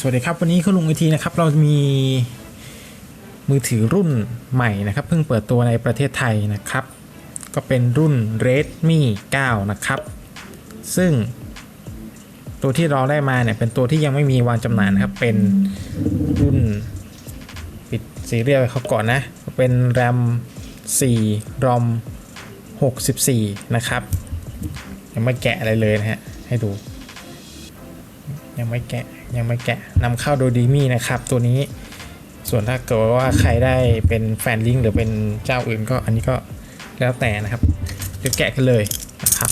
สวัสดีครับ วันนี้คุณลุงไอทีนะครับ เรามีมือถือรุ่นใหม่นะครับ เพิ่งเปิดตัวในประเทศไทยนะครับ ก็เป็นรุ่น Redmi 9 นะครับ ซึ่งตัวที่เราได้มาเนี่ย เป็นตัวที่ยังไม่มีวางจำหน่ายนะครับ เป็นรุ่นปิดซีเรียลเขาก่อนนะ เป็น RAM 4 ROM 64 นะครับ ยังไม่แกะอะไรเลยนะฮะ ให้ดู ยังไม่แกะ ยังไม่แกะนำเข้าโดยดีมี่นะครับตัวนี้ ส่วนถ้าเกิดว่าใครได้เป็นแฟนลิงหรือเป็นเจ้าอื่นก็อันนี้ก็แล้วแต่นะครับเดี๋ยวแกะกันเลยนะครับ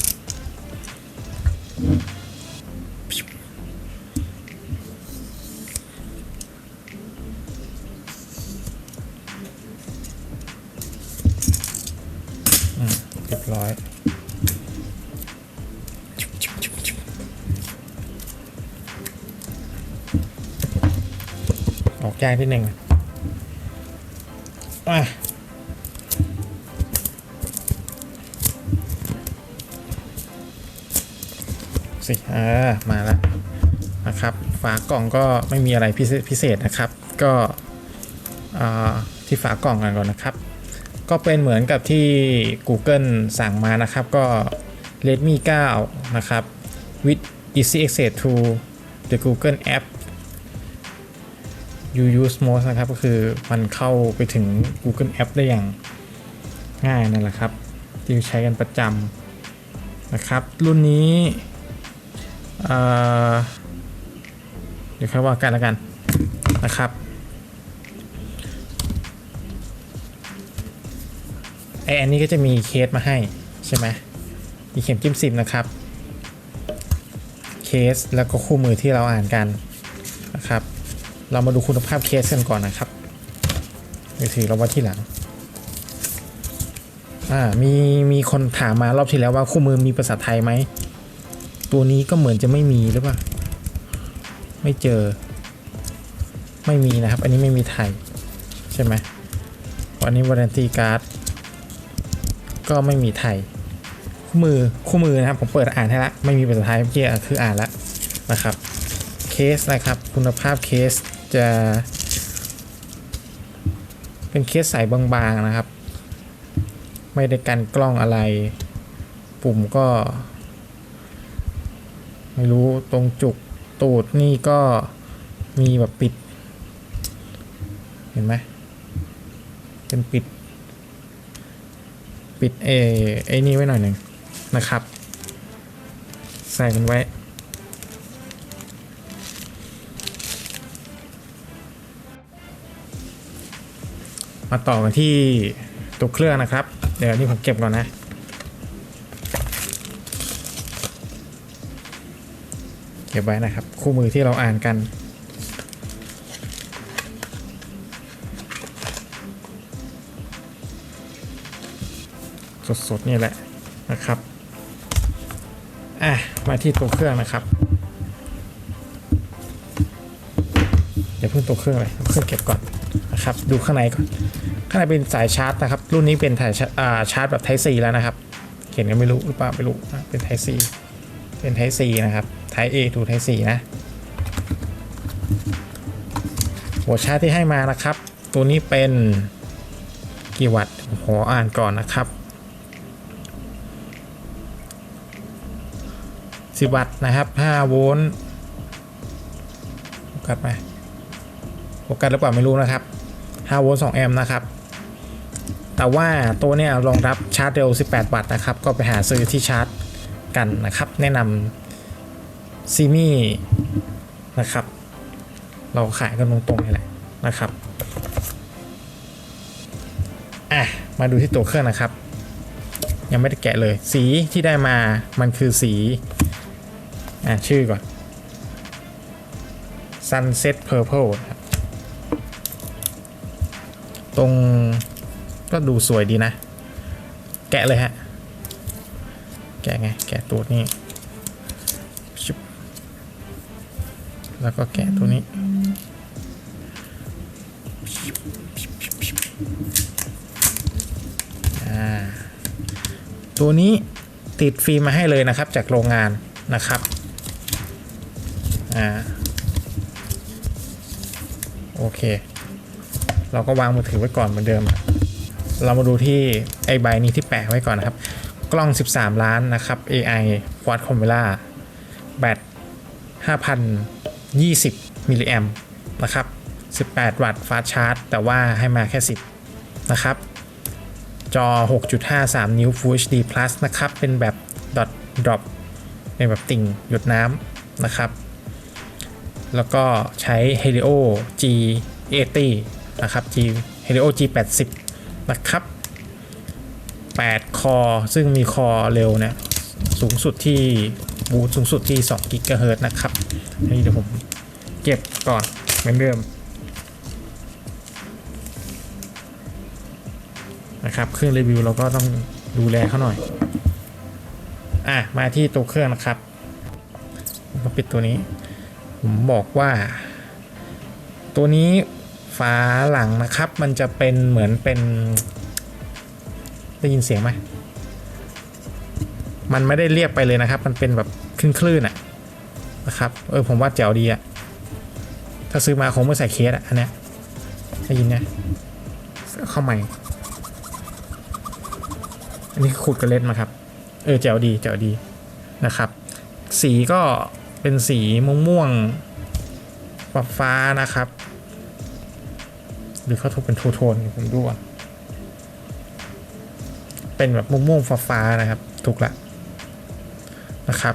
อืมเรียบร้อยากที่หนึ่งอะสิอ่ามาแล้วนะครับ ฝากล่องก็ไม่มีอะไรพิเศษพิเศษนะครับ ก็อ่าที่ฝากล่องกันก่อนนะครับ ก็เป็นเหมือนกับที่ Google สั่งมานะครับ ก็ Redmi 9 นะครับ with easy access to the Google App you use most นะครับก็คือมันเข้าไปถึง Google App ได้อย่างง่ายนั่นแหละครับ ที่ใช้กันประจำนะครับ รุ่นนี้เดี๋ยวค่อยว่ากันแล้วกันนะครับไออันนี้ก็จะมีเคสมาให้ใช่ไหมมีเข็มจิ้มซิมนะครับ เคสแล้วก็คู่มือที่เราอ่านกันนะครับ เรามาดูคุณภาพเคสกันก่อนนะครับมือถือเราไว่าที่หลัง อ่า มีมีคนถามมารอบที่แล้วว่าคู่มือมีภาษาไทยไหม ตัวนี้ก็เหมือนจะไม่มีหรือเปล่า ไม่เจอ ไม่มีนะครับ อันนี้ไม่มีไทย ใช่ไหมอันนี้ warranty card ก็ไม่มีไทย คู่มือคู่มือนะครับ ผมเปิดอ่านให้ละ ไม่มีภาษาไทยเมื่อกี้คืออ่านแล้วนะครับ เคสนะครับ คุณภาพเคส จะ เป็นเคสใสบางๆนะครับ ไม่ได้กันกล้องอะไร ปุ่มก็ ไม่รู้ตรงจุกตูดนี่ก็มีแบบปิด เห็นไหมเป็นปิด ปิดเอไอ้นี่ไว้หน่อยหนึ่งนะครับ ใส่มันไว้ มาต่อกันที่ตัวเครื่องนะครับ เดี๋ยวนี้ผมเก็บก่อนนะ เก็บไว้นะครับ คู่มือที่เราอ่านกันสดๆนี่แหละนะครับ อะ มาที่ตัวเครื่องนะครับ เดี๋ยวเพิ่งตัวเครื่องเลยเอาเครื่องเก็บก่อน นะครับ ดูข้างในก่อนข้างในเป็นสายชาร์จนะครับ รุ่นนี้เป็นสายชาร์จแบบ Type C แล้วนะครับ เขียนกันไม่รู้หรือเปล่าไม่รู้เป็น Type C เป็น Type C นะครับ Type A to Type C นะหัวชาร์จที่ให้มานะครับ ตัวนี้เป็นกี่วัตต์ผมขออ่านก่อนนะครับ10 วัตต์นะครับ5โวลต์โฟกัสไหมโฟกัสหรือเปล่าไม่รู้นะครับ 5โวลต์2แอมป์นะครับ แต่ว่าตัวเนี้ยรองรับชาร์จเร็ว 18 วัตต์นะครับ ก็ไปหาซื้อที่ชาร์จกันนะครับ แนะนำซีมี่นะครับ เราขายกันตรงๆนี่แหละนะครับ อะ มาดูที่ตัวเครื่องนะครับ ยังไม่ได้แกะเลย สีที่ได้มามันคือสี อะ ชื่อก่อน Sunset Purple ครับ ตรงก็ดูสวยดีนะ แกะเลยฮะ แกะไง แกะตัวนี้ชุบแล้วก็แกะตัวนี้ ตัวนี้ติดฟิล์มมาให้เลยนะครับ จากโรงงานนะครับ อ่า โอเค เราก็วางมือถือไว้ก่อนเหมือนเดิม เรามาดูที่ไอใบนี้ที่แปะไว้ก่อนนะครับ กล้อง 13 ล้านนะครับ AI Quad Camera แบต5,020มิลลิแอมนะครับ 18 วัตต์ฟาสชาร์จ แต่ว่าให้มาแค่ 10 นะครับ จอ 6.53 นิ้ว Full HD Plus นะครับ เป็นแบบ dot drop เป็นแบบติ่งหยดน้ำนะครับ แล้วก็ใช้ Helio G80 นะครับ G Helio G80 นะครับ 8 คอ ซึ่งมีคอเร็วเนี่ยสูงสุดที่บูทสูงสุดที่2กิกะเฮิรต์นะครับ นี่เดี๋ยวผมเก็บก่อนเหมือนเดิมนะครับเครื่องรีวิวเราก็ต้องดูแลเขาหน่อย อะ มาที่ตัวเครื่องนะครับมาปิดตัวนี้ ผมบอกว่า ตัวนี้ ฝาหลังนะครับ มันจะเป็นเหมือนเป็น ได้ยินเสียงไหมมันไม่ได้เรียบไปเลยนะครับ มันเป็นแบบคลื่นคลื่นอะนะครับ เออผมว่าแจ๋วดีอะถ้าซื้อมาคงไม่ใส่เคสอะอันเนี้ยได้ยินนี่ยเข้าใหม่ อันนี้ขุดกระเล็ดมาครับ เออแจ๋วดีแจ๋วดีนะครับ สีก็เป็นสีม่วงม่วงๆฟ้าฟ้านะครับ หรือเขาถูกเป็นโทโทนผมดูอะเป็นแบบม่วงๆฟ้าๆนะครับ ถูกละนะครับ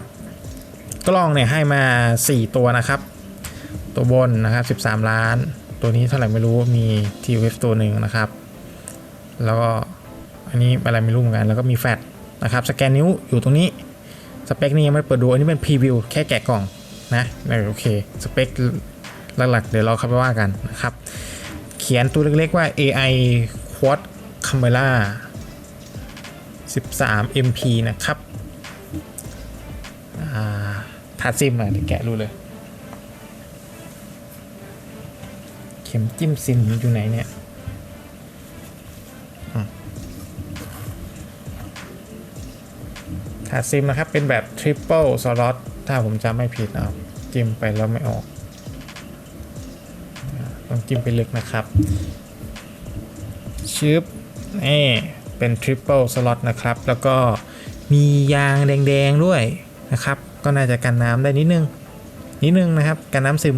กล้องเนี่ยให้มา 4 ตัวนะครับ ตัวบนนะครับ 13 ล้าน ตัวนี้เท่าไหร่ไม่รู้มี TF ตัวหนึ่งนะครับ แล้วก็อันนี้อะไรไม่รู้เหมือนกัน แล้วก็มีแฟลชนะครับสแกนนิ้วอยู่ตรงนี้สเปคนี้ยังไม่เปิดดูอันนี้เป็นพรีวิวแค่แกะกล่องนะโอเคสเปคหลักๆ เดี๋ยวเราเข้าไปว่ากันนะครับ ขียนตัวเล็กๆว่า AI Quad Camera 13 MP นะครับอ่าถาดซิมอะเดี๋ยวแกะรู้เลย เข็มจิ้มซิมอยู่ไหนเนี่ยถาดซิมนะครับ เป็นแบบ Triple Slot ถ้าผมจำไม่ผิดเอาจิ้มไปแล้วไม่ออก ต้องจิ้มไปลึกนะครับชึบนี่เป็น Triple Slot นะครับ แล้วก็มียางแดงๆด้วยนะครับ ก็น่าจะกันน้ำได้นิดนึง นิดนึงนะครับ กันน้ำซึม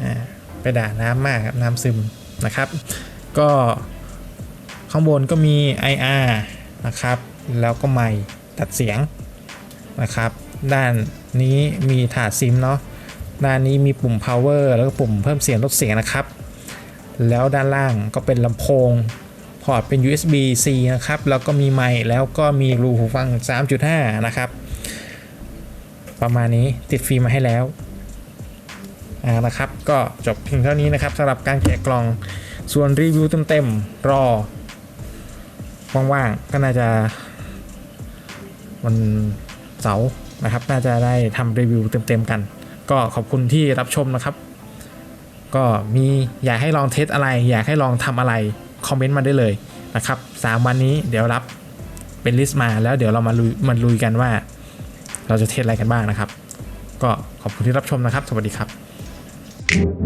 อ่าไปด่าน้ำมากครับน้ำซึมนะครับ ก็ข้างบนก็มี IR นะครับ แล้วก็ไมค์ตัดเสียงนะครับ ด้านนี้มีถาดซิมเนาะ ด้านนี้มีปุ่ม power แล้วก็ปุ่มเพิ่มเสียงลดเสียงนะครับ แล้วด้านล่างก็เป็นลำโพง พอร์ตเป็น USB C นะครับ แล้วก็มีไมค์แล้วก็มีรูหูฟัง 3.5 นะครับ ประมาณนี้ติดฟิล์มมาให้แล้วอ่านะครับ ก็จบเพียงเท่านี้นะครับสำหรับการแกะกล่องส่วนรีวิวเต็มๆรอว่างๆก็น่าจะวันเสาร์นะครับ น่าจะได้ทำรีวิวเต็มๆกัน ก็ขอบคุณที่รับชมนะครับ ก็มีอยากให้ลองเทสอะไร อยากให้ลองทำอะไร คอมเมนต์มาได้เลยนะครับสามวันนี้เดี๋ยวรับเป็นลิสต์มาแล้วเดี๋ยวเรามาลุยมันลุยกันว่า เราจะเทสอะไรกันบ้างนะครับ ก็ขอบคุณที่รับชมนะครับ สวัสดีครับ